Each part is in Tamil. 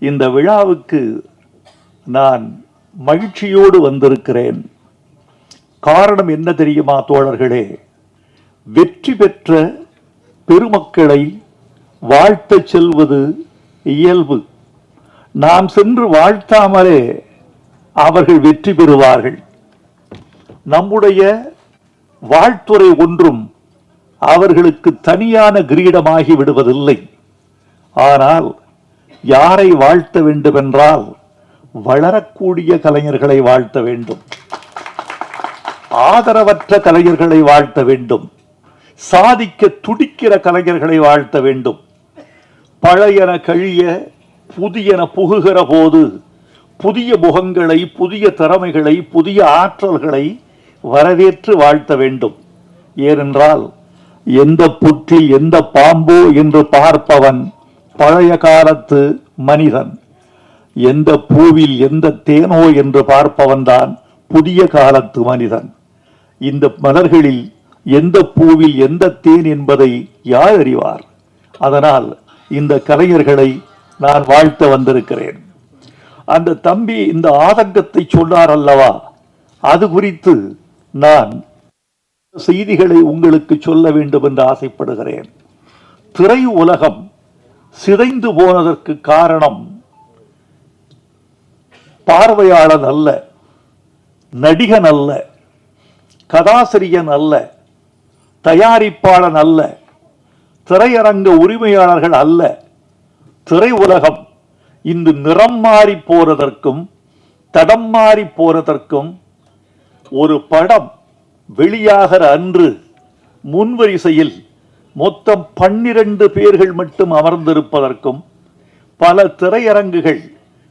இந்த விழாவுக்கு நான் மகிழ்ச்சியோடு வந்திருக்கிறேன். காரணம் என்ன தெரியுமா தோழர்களே? வெற்றி பெற்ற பெருமக்களை வாழ்த்த செல்வது இயல்பு. நாம் சென்று வாழ்த்தாமலே அவர்கள் வெற்றி பெறுவார்கள். நம்முடைய வாழ்த்துறை ஒன்றும் அவர்களுக்கு தனியான கிரீடமாகி விடுவதில்லை. ஆனால் யாரை வாழ்த்த வேண்டுமென்றால் வளரக்கூடிய கலைஞர்களை வாழ்த்த வேண்டும். ஆதரவற்ற கலைஞர்களை வாழ்த்த வேண்டும். சாதிக்க துடிக்கிற கலைஞர்களை வாழ்த்த வேண்டும். பழையன கழிய புதியன புகுகிற போது புதிய முகங்களை புதிய திறமைகளை புதிய ஆற்றல்களை வரவேற்று வாழ்த்த வேண்டும். ஏனென்றால் எந்த புற்றில் எந்த பாம்போ என்று பார்ப்பவன் பழைய காலத்து மனிதன். எந்த பூவில் எந்த தேனோ என்று பார்ப்பவன்தான் புதிய காலத்து மனிதன். இந்த மலர்களில் எந்த பூவில் எந்த தேன் என்பதை யார் அறிவார்? அதனால் இந்த கலைஞர்களை நான் வாழ்த்த வந்திருக்கிறேன். அந்த தம்பி இந்த ஆதங்கத்தை சொன்னார் அல்லவா? அது குறித்து நான் செய்திகளை உங்களுக்கு சொல்ல வேண்டும் என்று ஆசைப்படுகிறேன். திரை உலகம் சிதைந்து போனதற்கு காரணம் பார்வையாளன் அல்ல நடிகன் அல்ல கதாசிரியன் அல்ல தயாரிப்பாளன் அல்ல திரையரங்க உரிமையாளர்கள் அல்ல திரை உலகம் இன்று நிறம் மாறி போறதற்கும் தடம் மாறி போறதற்கும் ஒரு படம் வெளியாகிற அன்று முன்வரிசையில் மொத்தம் பன்னிரண்டு பேர்கள் மட்டும் அமர்ந்திருப்பதற்கும் பல திரையரங்குகள்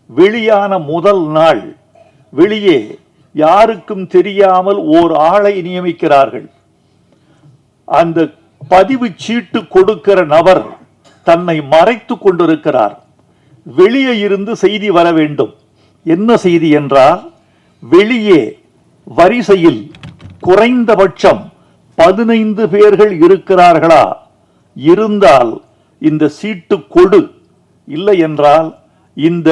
வெளியான முதல் நாள் வெளியே யாருக்கும் தெரியாமல் ஓர் ஆளை நியமிக்கிறார்கள். அந்த பதிவு சீட்டு கொடுக்கிற நபர் தன்னை மறைத்து கொண்டிருக்கிறார். வெளியே இருந்து செய்தி வர வேண்டும். என்ன செய்தி என்றால் வெளியே வரிசையில் குறைந்தபட்சம் பதினைந்து பேர்கள் இருக்கிறார்களா? இருந்தால் இந்த சீட்டு கொடு. இல்லை என்றால் இந்த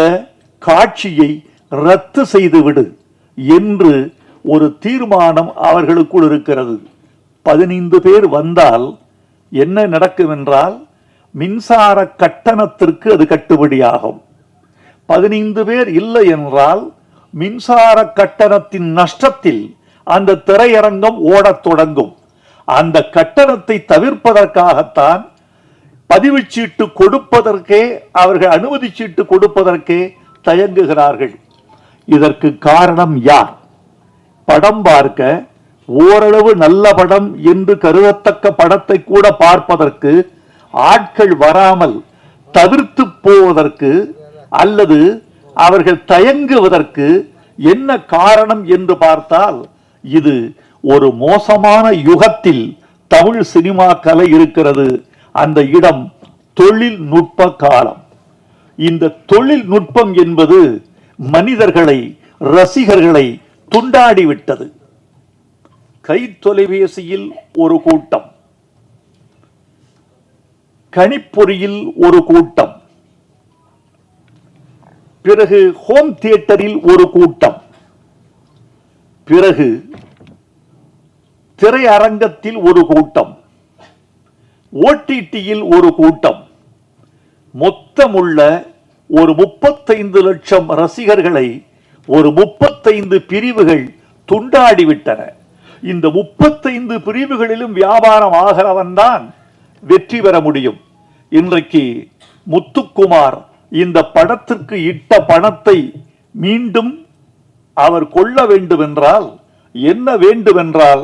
காட்சியை ரத்து செய்துவிடு என்று ஒரு தீர்மானம் அவர்களுக்குள் இருக்கிறது. பதினைந்து பேர் வந்தால் என்ன நடக்கும் என்றால் மின்சார கட்டணத்திற்கு அது கட்டுப்படியாகும் பதினைந்து பேர் இல்லை என்றால் மின்சார கட்டணத்தின் நஷ்டத்தில் அந்த திரையரங்கம் ஓடத் தொடங்கும். அந்த கட்டணத்தை தவிர்ப்பதற்காகத்தான் பதிவு சீட்டு கொடுப்பதற்கே அவர்கள் அனுமதி சீட்டு கொடுப்பதற்கே தயங்குகிறார்கள். இதற்கு காரணம் யார்? படம் பார்க்க ஓரளவு நல்ல படம் என்று கருதத்தக்க படத்தை கூட பார்ப்பதற்கு ஆட்கள் வராமல் தவிர்த்து போவதற்கு அல்லது அவர்கள் தயங்குவதற்கு என்ன காரணம் என்று பார்த்தால் இது ஒரு மோசமான யுகத்தில் தமிழ் சினிமா கலை இருக்கிறது. அந்த இடம் தொழில்நுட்ப காலம். இந்த தொழில்நுட்பம் என்பது மனிதர்களை ரசிகர்களை துண்டாடிவிட்டது. கை தொலைபேசியில் ஒரு கூட்டம். கணிப்பொறியில் ஒரு கூட்டம். பிறகு ஹோம் தியேட்டரில் ஒரு கூட்டம். பிறகு திரையரங்கத்தில் ஒரு கூட்டம். ஓடிடியில் ஒரு கூட்டம். மொத்தமுள்ள ஒரு முப்பத்தைந்து லட்சம் ரசிகர்களை ஒரு முப்பத்தைந்து பிரிவுகள் துண்டாடிவிட்டன. இந்த முப்பத்தைந்து பிரிவுகளிலும் வியாபாரம் ஆகிறவன் தான் வெற்றி பெற முடியும். இன்றைக்கு முத்துக்குமார் இந்த படத்திற்கு இட்ட பணத்தை மீண்டும் அவர் கொள்ள வேண்டுமென்றால் என்ன வேண்டுமென்றால்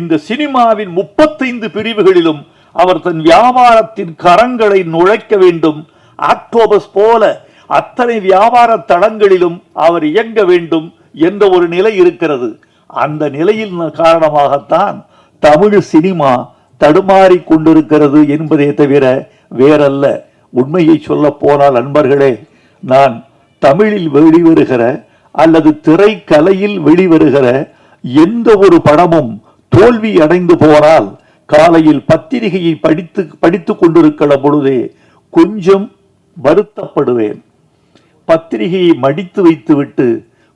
இந்த சினிமாவின் முப்பத்தைந்து பிரிவுகளிலும் அவர் தன் வியாபாரத்தின் கரங்களை நுழைக்க வேண்டும். ஆக்டோபஸ் போல அத்தனை வியாபார தளங்களிலும் அவர் இயங்க வேண்டும் என்ற ஒரு நிலை இருக்கிறது. அந்த நிலையில் காரணமாகத்தான் தமிழ் சினிமா தடுமாறி கொண்டிருக்கிறது என்பதே தவிர வேறல்ல. உண்மையை சொல்ல போனால் நண்பர்களே நான் தமிழில் வெளிவருகிற அல்லது திரைக்கலையில் வெளிவருகிற எந்த ஒரு படமும் தோல்வி அடைந்து போனால் காலையில் பத்திரிகையை படித்து படித்து கொண்டிருக்கிற பொழுதே கொஞ்சம் வருத்தப்படுவேன். பத்திரிகையை மடித்து வைத்துவிட்டு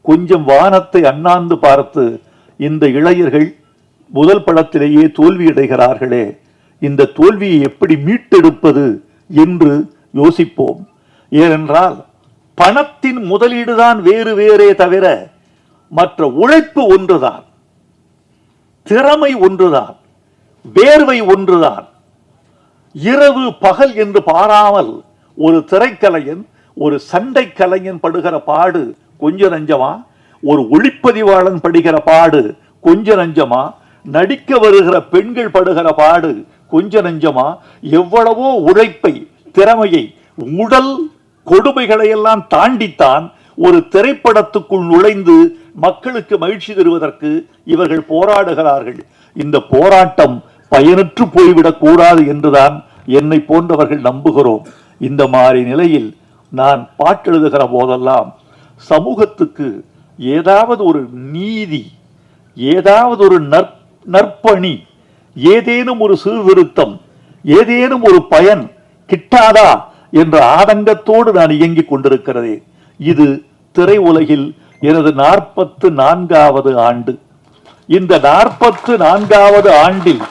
கொஞ்சம் வானத்தை அண்ணாந்து பார்த்து இந்த இளைஞர்கள் முதல் படத்திலேயே தோல்வியடைகிறார்களே இந்த தோல்வியை எப்படி மீட்டெடுப்பது என்று யோசிப்போம். ஏனென்றால் பணத்தின் முதலீடுதான் வேறு வேறே தவிர மற்ற உழைப்பு ஒன்றுதான். திறமை ஒன்றுதான் வேர்வை ஒன்றுதான். இரவு பகல் என்று பாராமல் ஒரு திரைக்கலைஞன் ஒரு சண்டை கலைஞன் படுகிற பாடு கொஞ்ச நஞ்சமா? ஒரு ஒளிப்பதிவாளன் படுகிற பாடு கொஞ்ச நஞ்சமா? நடிக்க வருகிற பெண்கள் படுகிற பாடு கொஞ்ச நஞ்சமா? எவ்வளவோ உழைப்பை திறமையை உடல் கொடுமைகளை எல்லாம் தாண்டித்தான் ஒரு திரைப்படத்துக்குள் நுழைந்து மக்களுக்கு மகிழ்ச்சி தருவதற்கு இவர்கள் போராடுகிறார்கள். இந்த போராட்டம் பயனற்று போய்விடக் கூடாது என்றுதான் என்னை போன்றவர்கள் நம்புகிறோம். இந்த மாதிரி நிலையில் நான் பாட்டெழுதுகிற போதெல்லாம் சமூகத்துக்கு ஏதாவது ஒரு நீதி ஏதாவது ஒரு நற் நற்பணி ஏதேனும் ஒரு சீர்திருத்தம் ஏதேனும் ஒரு பயன் கிட்டாதா என்ற ஆதங்கத்தோடு நான் இயங்கிக் கொண்டிருக்கிறதே. இது திரையுலகில் எனது நாற்பத்து நான்காவது ஆண்டு. இந்த நாற்பத்து நான்காவது ஆண்டில்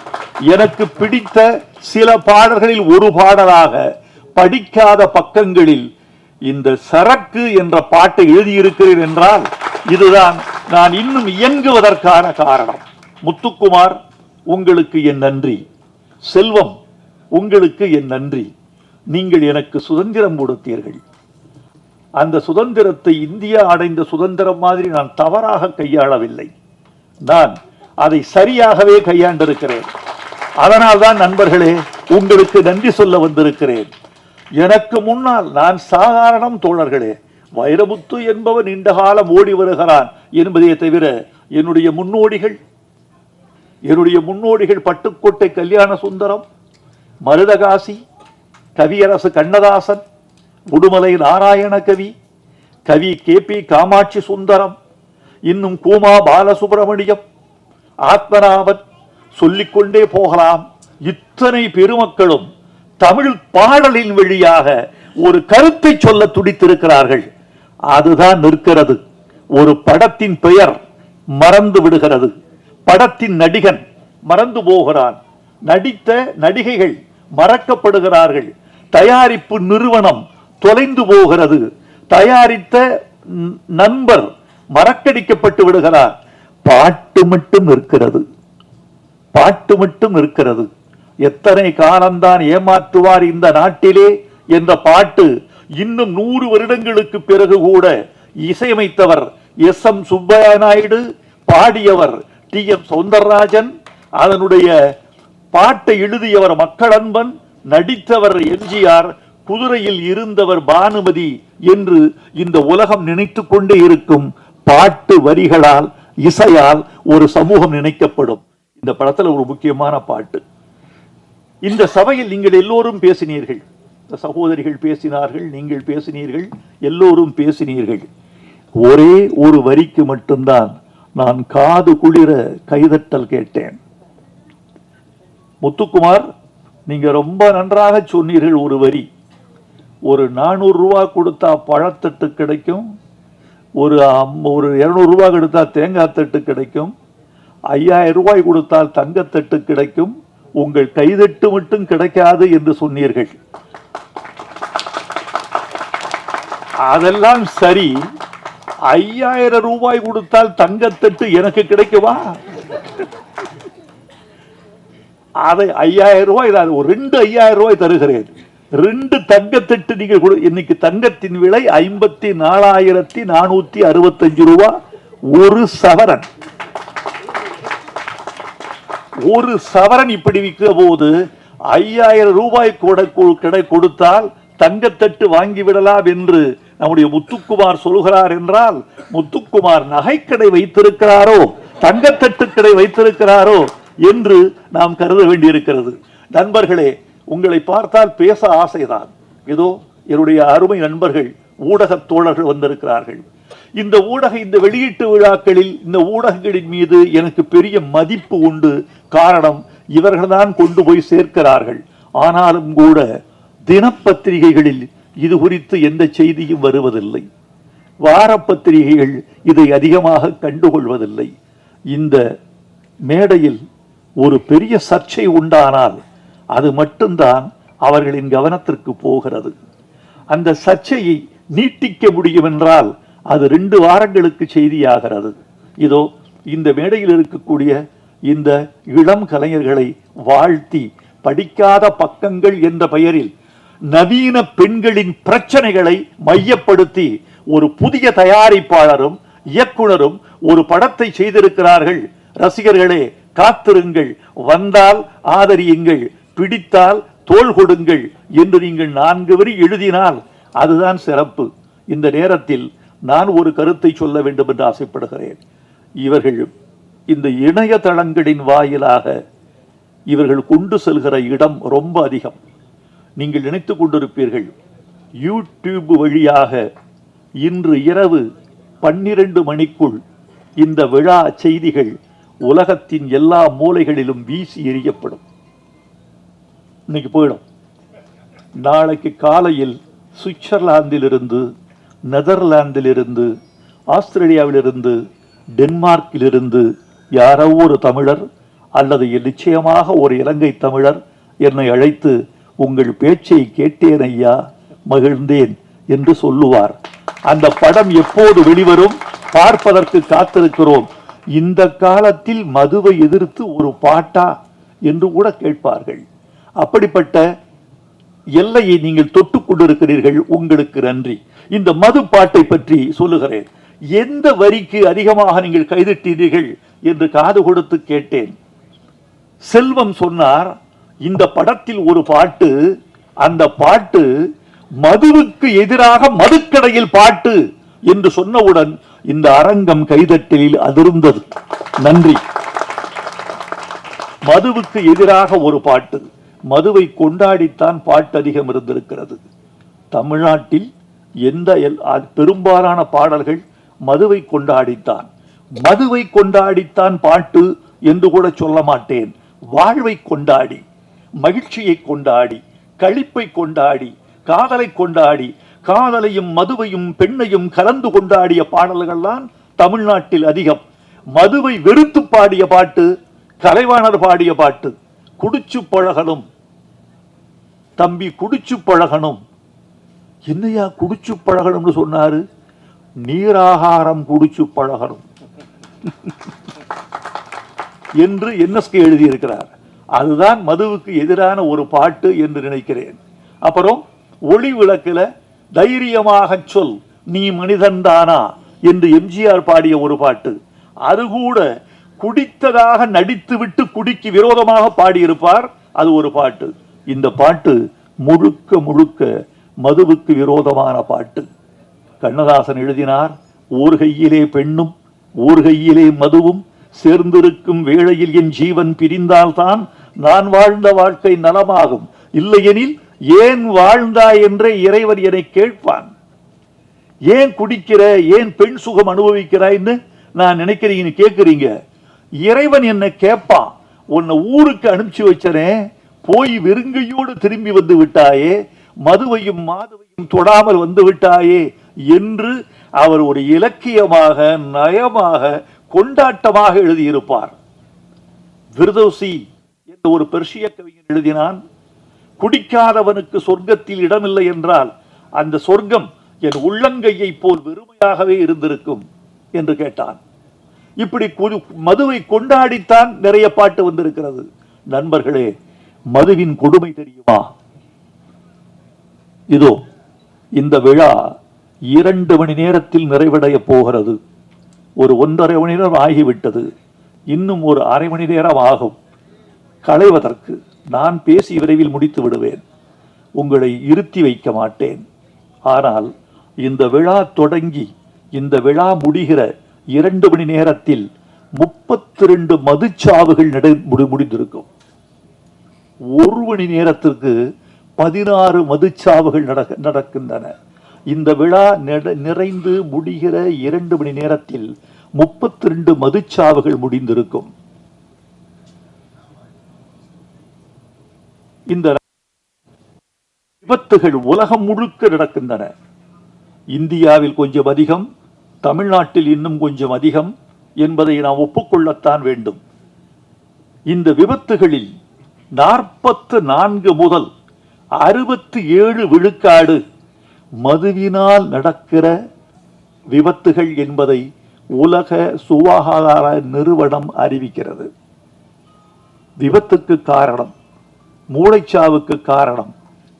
எனக்கு பிடித்த சில பாடல்களில் ஒரு பாடலாக படிக்காத பக்கங்களில் இந்த சரக்கு என்ற பாட்டை எழுதியிருக்கிறேன் என்றால் இதுதான் நான் இன்னும் இயங்குவதற்கான காரணம். முத்துக்குமார் உங்களுக்கு என் நன்றி. செல்வம் உங்களுக்கு என் நன்றி. நீங்கள் எனக்கு சுதந்திரம் கொடுத்தீர்கள். அந்த சுதந்திரத்தை இந்தியா அடைந்த சுதந்திரம் மாதிரி நான் தவறாக கையாளவில்லை. நான் அதை சரியாகவே கையாண்டிருக்கிறேன். அதனால்தான் நண்பர்களே உங்களுக்கு நன்றி சொல்ல வந்திருக்கிறேன். எனக்கு முன்னால் நான் சாதாரணம் தோழர்களே வைரமுத்து என்பவன் நீண்ட காலம் ஓடி வருகிறான் என்பதை தவிர என்னுடைய முன்னோடிகள் என்னுடைய முன்னோடிகள் பட்டுக்கோட்டை கல்யாண சுந்தரம் மருதகாசி கவியரசு கண்ணதாசன் உடுமலை நாராயண கவி கவி கே பி காமாட்சி சுந்தரம் இன்னும் கூமா பாலசுப்பிரமணியம் ஆத்மநாபன் சொல்லிக்கொண்டே போகலாம். இத்தனை பெருமக்களும் தமிழ் பாடலின் வழியாக ஒரு கருத்தை சொல்ல துடித்திருக்கிறார்கள். அதுதான் நிற்கிறது. ஒரு படத்தின் பெயர் மறந்து விடுகிறது. படத்தின் நடிகன் மறந்து போகிறான். நடித்த நடிகைகள் மறக்கப்படுகிறார்கள். தயாரிப்பு நிறுவனம் தொலைந்து போகிறது. தயாரித்த நண்பர் மறக்கடிக்கப்பட்டு விடுகிறார். பாட்டு மட்டும் இருக்கிறது பாட்டு மட்டும் இருக்கிறது எத்தனை காலம்தான் ஏமாற்றுவார் இந்த நாட்டிலே என்ற பாட்டு இன்னும் நூறு வருடங்களுக்கு பிறகு கூட இசையமைத்தவர் எஸ் எம் சுப்பையா நாயுடு பாடியவர் டி எம் சௌந்தரராஜன் அதனுடைய பாட்டை எழுதியவர் மக்களன்பன் நடித்தவர் எம்ஜிஆர் குதிரையில் இருந்தவர் பானுமதி என்று இந்த உலகம் நினைத்து கொண்டே இருக்கும் பாட்டு வரிகளால் இசையால் ஒரு சமூகம் நினைக்கப்படும். இந்த படத்துல ஒரு முக்கியமான பாட்டு. இந்த சபையில் நீங்கள் எல்லோரும் பேசினீர்கள். இந்த சகோதரிகள் பேசினார்கள் நீங்கள் பேசினீர்கள் எல்லோரும் பேசினீர்கள். ஒரே ஒரு வரிக்கு மட்டும்தான் நான் காது குளிர கைதட்டல் கேட்டேன். முத்துக்குமார் நீங்க ரொம்ப நன்றாக சொன்னீர்கள் ஒரு வரி. ஒரு நானூறு ரூபா கொடுத்தா பழத்தட்டு கிடைக்கும். ஒரு அம்- ஒரு இருநூறு ரூபாய் கொடுத்தா தேங்காய் தட்டு கிடைக்கும். ஐயாயிரம் ரூபாய் கொடுத்தால் தங்கத்தட்டு கிடைக்கும். உங்கள் கைதட்டு மட்டும் கிடைக்காது என்று சொன்னீர்கள். அதெல்லாம் சரி. ஐயாயிரம் ரூபாய் கொடுத்தால் தங்கத்தட்டு எனக்கு கிடைக்குமா? அதை ஐயாயிரம் ரூபாய் ஒரு ரெண்டு ஐயாயிரம் ரூபாய் தருகிறேன். ரெண்டு தங்கத்தட்டு நீங்கள் கொடு இன்னைக்கு தங்கத்தின் விலை ஐம்பத்தி நாலாயிரத்தி நானூத்தி அறுபத்தஞ்சு ரூபா. ஒரு சவரன். ஒரு சவரன் இப்படி விற்கிற போது ஐயாயிரம் ரூபாய் கூட கிடை கொடுத்தால் தங்கத்தட்டு வாங்கி விடலாம் என்று நம்முடைய முத்துக்குமார் சொல்கிறார் என்றால் முத்துக்குமார் நகைக்கடை வைத்திருக்கிறாரோ தங்கத்தட்டு கடை வைத்திருக்கிறாரோ என்று நாம் கருத வேண்டியிருக்கிறது. நண்பர்களே உங்களை பார்த்தால் பேச ஆசைதான். ஏதோ என்னுடைய அருமை நண்பர்கள் ஊடகத் தோழர்கள் வந்திருக்கிறார்கள். இந்த ஊடக இந்த வெளியீட்டு விழாக்களில் இந்த ஊடகங்களின் மீது எனக்கு பெரிய மதிப்பு உண்டு. காரணம் இவர்கள்தான் கொண்டு போய் சேர்க்கிறார்கள். ஆனாலும் கூட தினப்பத்திரிகைகளில் இது குறித்து எந்த செய்தியும் வருவதில்லை. வாரப்பத்திரிகைகள் இதை அதிகமாக கண்டுகொள்வதில்லை. இந்த மேடையில் ஒரு பெரிய சர்ச்சை உண்டானால் அது மட்டும்தான் அவர்களின் கவனத்திற்கு போகிறது. அந்த சர்ச்சையை நீட்டிக்க முடியும் என்றால் அது ரெண்டு வாரங்களுக்கு செய்தியாகிறது. இதோ இந்த மேடையில் இருக்கக்கூடிய இந்த இளம் கலைஞர்களை வாழ்த்தி படிக்காத பக்கங்கள் என்ற பெயரில் நவீன பெண்களின் பிரச்சனைகளை மையப்படுத்தி ஒரு புதிய தயாரிப்பாளரும் இயக்குனரும் ஒரு படத்தை செய்திருக்கிறார்கள். ரசிகர்களே காத்திருங்கள். வந்தால் ஆதரியுங்கள். பிடித்தால் தோள் கொடுங்கள் என்று நீங்கள் நான்கு வரி எழுதினால் அதுதான் சிறப்பு. இந்த நேரத்தில் நான் ஒரு கருத்தை சொல்ல வேண்டும் என்று ஆசைப்படுகிறேன். இவர்கள் இந்த இணையதளங்களின் வாயிலாக இவர்கள் கொண்டு செல்கிற இடம் ரொம்ப அதிகம். நீங்கள் நினைத்து கொண்டிருப்பீர்கள் யூடியூப் வழியாக இன்று இரவு பன்னிரண்டு மணிக்குள் இந்த விழா செய்திகள் உலகத்தின் எல்லா மூலைகளிலும் வீசி எறியப்படும். இன்னைக்கு போயிடும். நாளைக்கு காலையில் சுவிட்சர்லாந்திலிருந்து நெதர்லாந்திலிருந்து ஆஸ்திரேலியாவிலிருந்து டென்மார்க்கிலிருந்து யாரோ ஒரு தமிழர் அல்லது நிச்சயமாக ஒரு இலங்கை தமிழர் என்னை அழைத்து உங்கள் பேச்சை கேட்டேன் ஐயா மகிழ்ந்தேன் என்று சொல்லுவார். அந்த படம் எப்போது வெளிவரும் பார்ப்பதற்கு காத்திருக்கிறோம். இந்த காலத்தில் மதுவை எதிர்த்து ஒரு பாட்டா என்று கூட கேட்பார்கள். அப்படிப்பட்ட எல்லையை நீங்கள் தொட்டு கொண்டிருக்கிறீர்கள். உங்களுக்கு நன்றி. இந்த மது பாட்டை பற்றி சொல்லுகிறேன். எந்த வரிக்கு அதிகமாக நீங்கள் கைதிட்டீர்கள் என்று காது கொடுத்து கேட்டேன். செல்வம் சொன்னார் இந்த படத்தில் ஒரு பாட்டு அந்த பாட்டு மதுவுக்கு எதிராக மதுக்கடையில் பாட்டு என்று சொன்னவுடன் இந்த அரங்கம் கைதட்டலில் அதிர்ந்தது. நன்றி. மதுவுக்கு எதிராக ஒரு பாட்டு. மதுவை கொண்டாடித்தான் பாட்டு அதிகம் இருந்திருக்கிறது. தமிழ்நாட்டில் எந்த எல்- பெரும்பாலான பாடல்கள் மதுவை கொண்டாடித்தான். மதுவை கொண்டாடித்தான் பாட்டு என்று கூட சொல்ல மாட்டேன். வாழ்வை கொண்டாடி மகிழ்ச்சியை கொண்டாடி களிப்பை கொண்டாடி காதலை கொண்டாடி காதலையும் மதுவையும் பெண்ணையும் கலந்து கொண்டாடிய பாடல்கள்தான் தமிழ்நாட்டில் அதிகம். மதுவை வெறுத்து பாடிய பாட்டு கலைவாணர் பாடிய பாட்டு குடிச்சு பழகலும் தம்பி குடிச்சு பழகணும். என்னையா குடிச்சு பழகணும்னு சொன்னாரு? நீராகாரம் குடிச்சு பழகணும். என்று என்எஸ்கே எழுதியிருக்கிறார். அதுதான் மதுவுக்கு எதிரான ஒரு பாட்டு என்று நினைக்கிறேன். அப்புறம் ஒளி விளக்கில் தைரியமாக சொல் நீ மனிதன்தானா என்று எம்ஜிஆர் பாடிய ஒரு பாட்டு. அது கூட குடித்ததாக நடித்துவிட்டு குடிக்கு விரோதமாக பாடியிருப்பார். அது ஒரு பாட்டு. இந்த பாட்டு முழுக்க முழுக்க மதுவுக்கு விரோதமான பாட்டு. கண்ணதாசன் எழுதினார் ஓர் கையிலே பெண்ணும் ஓர் கையிலே மதுவும் சேர்ந்திருக்கும் வேளையில் என் ஜீவன் பிரிந்தால்தான் நான் வாழ்ந்த வாழ்க்கை நலமாகும். இல்லையெனில் ஏன் வாழ்ந்தாய் என்றே இறைவன் என்னை கேட்பான். ஏன் குடிக்கிற ஏன் பெண் சுகம் அனுபவிக்கிறாய்ன்னு நான் நினைக்கிறீங்கன்னு கேட்குறீங்க இறைவன் என்னை கேட்பான். உன்னை ஊருக்கு அனுப்பிச்சு வச்சனே போய் வெறுங்கையோடு திரும்பி வந்து விட்டாயே மதுவையும் மாதுவையும் தொடாமல் வந்து விட்டாயே என்று அவர் ஒரு இலக்கியமாக நயமாக கொண்டாட்டமாக எழுதியிருப்பார். விருதோசி என்ற ஒரு பெர்ஷிய கவிஞன் எழுதினான் குடிக்காதவனுக்கு சொர்க்கத்தில் இடமில்லை என்றால் அந்த சொர்க்கம் என் உள்ளங்கையை போல் வெறுமையாகவே இருந்திருக்கும் என்று கேட்டான். இப்படி மதுவை கொண்டாடித்தான் நிறைய பாட்டு வந்திருக்கிறது. நண்பர்களே மதுவின் கொடுமை தெரியுமா? இதோ இந்த விழா இரண்டு மணி நேரத்தில் நிறைவடைய போகிறது. ஒரு ஒன்றரை மணி நேரம் ஆகிவிட்டது. இன்னும் ஒரு அரை மணி நேரம் ஆகும். களைவதற்கு நான் பேசி விரைவில் முடித்து விடுவேன். உங்களை இருத்தி வைக்க மாட்டேன். ஆனால் இந்த விழா தொடங்கி இந்த விழா முடிகிற இரண்டு மணி நேரத்தில் முப்பத்தி ரெண்டு மதுச்சாவுகள் நடை முடிந்திருக்கும். ஒரு மணி நேரத்திற்கு பதினாறு மதுச்சாவுகள் நடக்க நடக்கின்றன. இந்த விழா நிறைந்து முடிகிற இரண்டு மணி நேரத்தில் முப்பத்தி ரெண்டு மதுச்சாவுகள் முடிந்திருக்கும். இந்த விபத்துகள் உலகம் முழுக்க நடக்கின்றன. இந்தியாவில் கொஞ்சம் அதிகம் தமிழ்நாட்டில் இன்னும் கொஞ்சம் அதிகம் என்பதை நாம் ஒப்புக்கொள்ளத்தான் வேண்டும். இந்த விபத்துகளில் நாற்பத்து நான்கு முதல் அறுபத்தி ஏழு விழுக்காடு மதுவினால் நடக்கிற விபத்துகள் என்பதை உலக சுகாதார நிறுவனம் அறிவிக்கிறது. விபத்துக்கு காரணம் மூளைச்சாவுக்கு காரணம்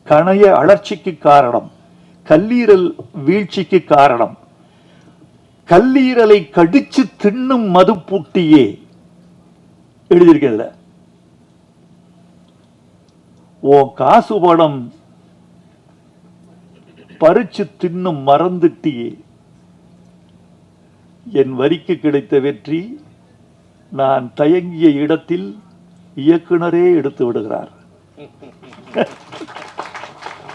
கணைய அழற்சிக்கு காரணம் கல்லீரல் வீழ்ச்சிக்கு காரணம். கல்லீரலை கடிச்சு தின்னும் மதுப்பூட்டியே எழுதியிருக்கல ஓ காசு படம் பறிச்சு தின்னும் மறந்துட்டியே. என் வரிக்கு கிடைத்த வெற்றி நான் தயங்கிய இடத்தில் இயக்குனரே எடுத்து விடுகிறார்.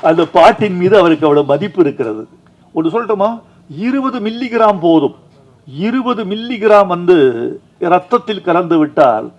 அந்த பாட்டின் மீது அவருக்கு அவ்வளவு மதிப்பு இருக்கிறது. ஒன்று சொல்லட்டுமா? இருபது மில்லிகிராம் போதும். இருபது மில்லிகிராம் வந்து ரத்தத்தில் கலந்து விட்டால்